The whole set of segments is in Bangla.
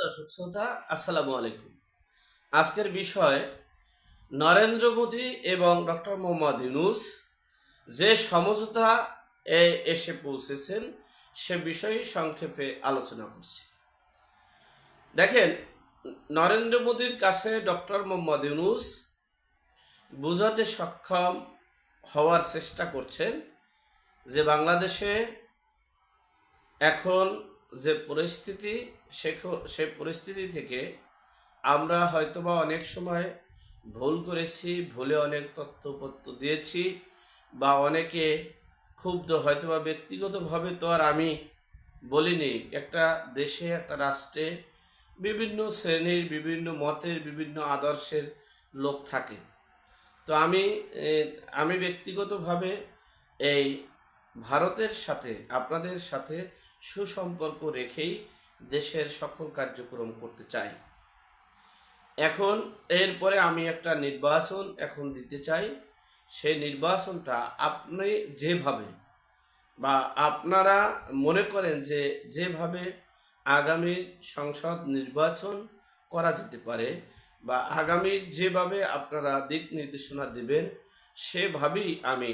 দর্শক শ্রোতা, আসসালামু আলাইকুম। আজকের বিষয়, নরেন্দ্র মোদী এবং ডক্টর মোহাম্মদ ইউনুস যে সমঝোতা এ এসে পৌঁছেছেন, সে বিষয়ে সংক্ষেপে আলোচনা করছি। দেখেন, নরেন্দ্র মোদীর কাছে ডক্টর মোহাম্মদ ইউনুস বুঝাতে সক্ষম হওয়ার চেষ্টা করছেন যে বাংলাদেশে এখন যে পরিস্থিতি সে পরিস্থিতি থেকে আমরা হয়তোবা অনেক সময় ভুল করেছি, ভুলে অনেক তথ্যপত্র দিয়েছি বা অনেকে ক্ষুব্ধ, হয়তোবা ব্যক্তিগতভাবে তো আর আমি বলিনি। একটা দেশে, একটা রাষ্ট্রে বিভিন্ন শ্রেণির, বিভিন্ন মতের, বিভিন্ন আদর্শের লোক থাকে। তো আমি আমি ব্যক্তিগতভাবে এই ভারতের সাথে, আপনাদের সাথে সুসম্পর্ক রেখেই দেশের সকল কার্যক্রম করতে চাই। এখন এরপরে আমি একটা নির্বাচন এখন দিতে চাই। সেই নির্বাচনটা আপনি যেভাবে বা আপনারা মনে করেন যে যেভাবে আগামী সংসদ নির্বাচন করা যেতে পারে বা আগামী যেভাবে আপনারা দিক নির্দেশনা দেবেন, সেভাবেই আমি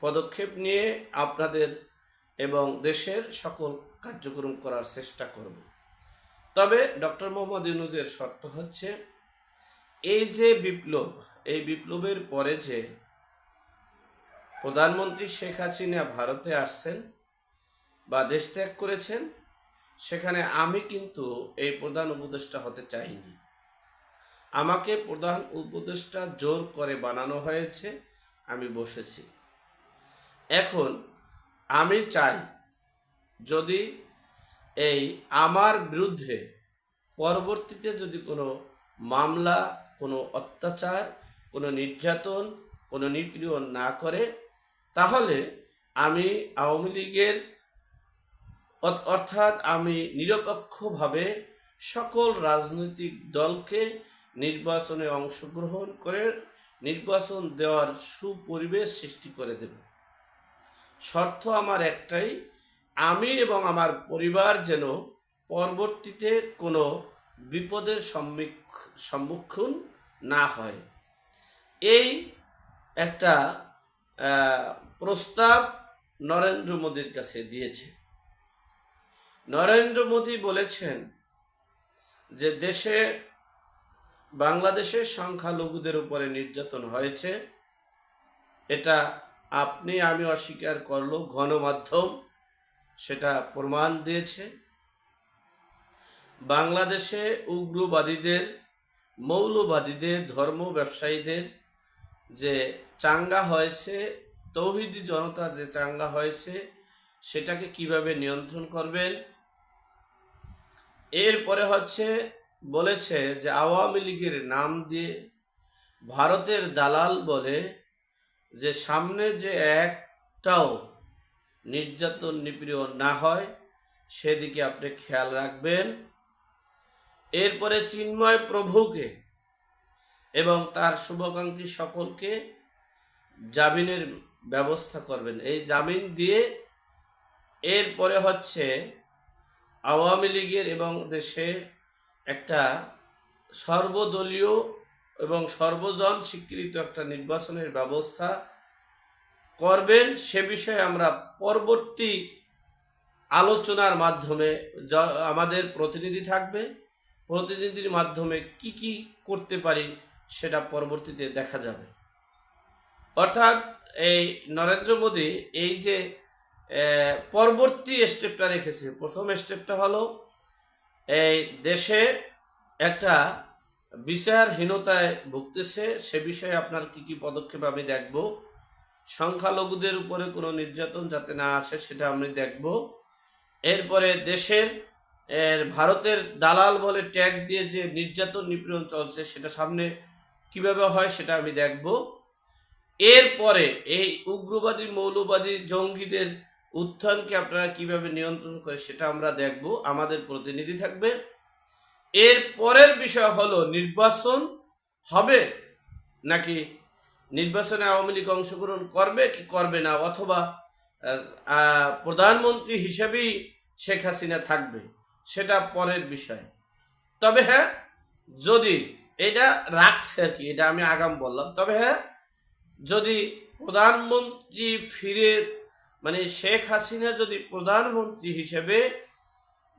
পদক্ষেপ নিয়ে আপনাদের এবং দেশের সকল কার্যক্রম করার চেষ্টা করব। তবে ডক্টর মোহাম্মদ ইউনুজের শর্ত হচ্ছে, এই যে বিপ্লব, এই বিপ্লবের পরে যে প্রধানমন্ত্রী শেখ হাসিনা ভারতে আসছেন বা দেশ ত্যাগ করেছেন, সেখানে আমি কিন্তু এই প্রধান উপদেষ্টা হতে চাইনি। আমাকে প্রধান উপদেষ্টা জোর করে বানানো হয়েছে, আমি বসেছি। এখন আমি চাই যদি এই আমার বিরুদ্ধে পরবর্তীতে যদি কোনো মামলা, কোনো অত্যাচার, কোনো নির্যাতন, কোনো নিপীড়ন না করে, তাহলে আমি আওয়ামী লীগের অর্থাৎ আমি নিরপেক্ষভাবে সকল রাজনৈতিক দলকে নির্বাচনে অংশগ্রহণ করে নির্বাচন দেওয়ার সুপরিবেশ সৃষ্টি করে দেব। শর্ত আমার একটাই, আমি এবং আমার পরিবার যেন পরবর্তীতে কোনো বিপদের সম্মুখ- সম্মুখীন না হয়। এই একটা প্রস্তাব নরেন্দ্র মোদীর কাছে দিয়েছে। নরেন্দ্র মোদী বলেছেন যে দেশে, বাংলাদেশের সংখ্যালঘুদের উপরে নির্যাতন হয়েছে। এটা আপনি আমি অস্বীকার করলেও গণমাধ্যম সেটা প্রমাণ দিয়েছে। বাংলাদেশে উগ্রবাদীদের, মৌলবাদীদের, ধর্ম ব্যবসায়ীদের যে চাঙ্গা হয়েছে, তৌহিদি জনতা যে চাঙ্গা হয়েছে, সেটাকে কীভাবে নিয়ন্ত্রণ করবেন? এরপরে হচ্ছে বলেছে যে আওয়ামী লীগের নাম দিয়ে ভারতের দালাল বলে যে সামনে যে একটাও নির্যাতন নিপীড়ন না হয়, সেদিকে আপনি খেয়াল রাখবেন। এরপরে চিন্ময় প্রভুকে এবং তার শুভাকাঙ্ক্ষী সকলকে জামিনের ব্যবস্থা করবেন। এই জামিন দিয়ে এরপরে হচ্ছে আওয়ামী লীগের এবং দেশে একটা সর্বদলীয় এবং সর্বজন স্বীকৃত একটা নির্বাচনের ব্যবস্থা করবেন, সে বিষয়ে আমরা পরবর্তী আলোচনার মাধ্যমে আমাদের প্রতিনিধি থাকবে। প্রতিনিধির মাধ্যমে কি কি করতে পারি সেটা পরবর্তীতে দেখা যাবে। অর্থাৎ এই নরেন্দ্র মোদী এই যে পরবর্তী স্টেপটা রেখেছে, প্রথম স্টেপটা হলো এই দেশে একটা বিচারহীনতায় ভুগতেছে, সে বিষয়ে আপনার কি কি পদক্ষেপ আমি দেখব? সংখ্যালঘুদের উপরে কোনো নির্যাতন যাতে না আসে, সেটা আমি দেখব। এরপরে দেশের, এর ভারতের দালাল বলে ট্যাগ দিয়ে যে নির্যাতন নিপীড়ন চলছে, সেটা সামনে কীভাবে হয়, সেটা আমি দেখব। এরপরে এই উগ্রবাদী, মৌলবাদী জঙ্গিদের উত্থানকে আপনারা কীভাবে নিয়ন্ত্রণ করে, সেটা আমরা দেখব। আমাদের প্রতিনিধি থাকবে। এর পরের বিষয় হলো নির্বাচন হবে নাকি নির্বাচনে আওয়ামী লীগ অংশগ্রহণ করবে, কি করবে না, অথবা প্রধানমন্ত্রী হিসেবেই শেখ হাসিনা থাকবে, সেটা পরের বিষয়। তবে হ্যাঁ যদি এটা রাখছে আর কি, এটা আমি আগাম বললাম, তবে হ্যাঁ যদি প্রধানমন্ত্রী ফিরে মানে শেখ হাসিনা যদি প্রধানমন্ত্রী হিসেবে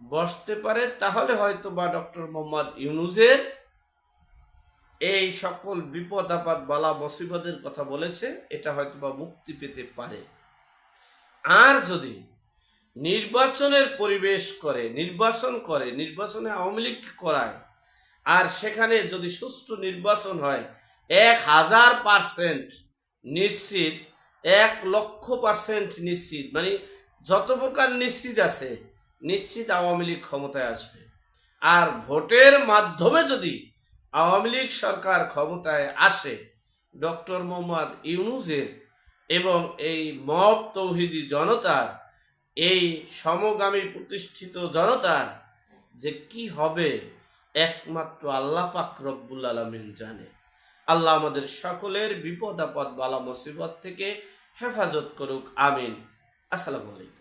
বসতে পারে, তাহলে হয়তো বা ডক্টর মোহাম্মদ ইউনুসের এই সকল বিপদ, আপদ, বালা, মুসিবতের কথা বলেছে, এটা হয়তো বা মুক্তি পেতে পারে। আর যদি নির্বাচনের পরিবেশ করে, নির্বাচন করে, নির্বাচনে আওয়ামী লীগ করায়, আর সেখানে যদি সুষ্ঠু নির্বাচন হয়, এক হাজার পার্সেন্ট নিশ্চিত, এক লক্ষ পার্সেন্ট নিশ্চিত মানে যত প্রকার নিশ্চিত আছে নিশ্চিত আওয়ামী লীগ ক্ষমতায় আসবে। আর ভোটের মাধ্যমে যদি আওয়ামী লীগ সরকার ক্ষমতায় আসে, ডক্টর মোহাম্মদ ইউনুসের এবং এই মব তৌহিদি জনতার, এই সমগামী প্রতিষ্ঠিত জনতার যে কি হবে, একমাত্র আল্লাহ পাক রব্বুল আলমিন জানে। আল্লাহ আমাদের সকলের বিপদ আপদ বালা মুসিবত থেকে হেফাজত করুক, আমিন। আসসালামু আলাইকুম।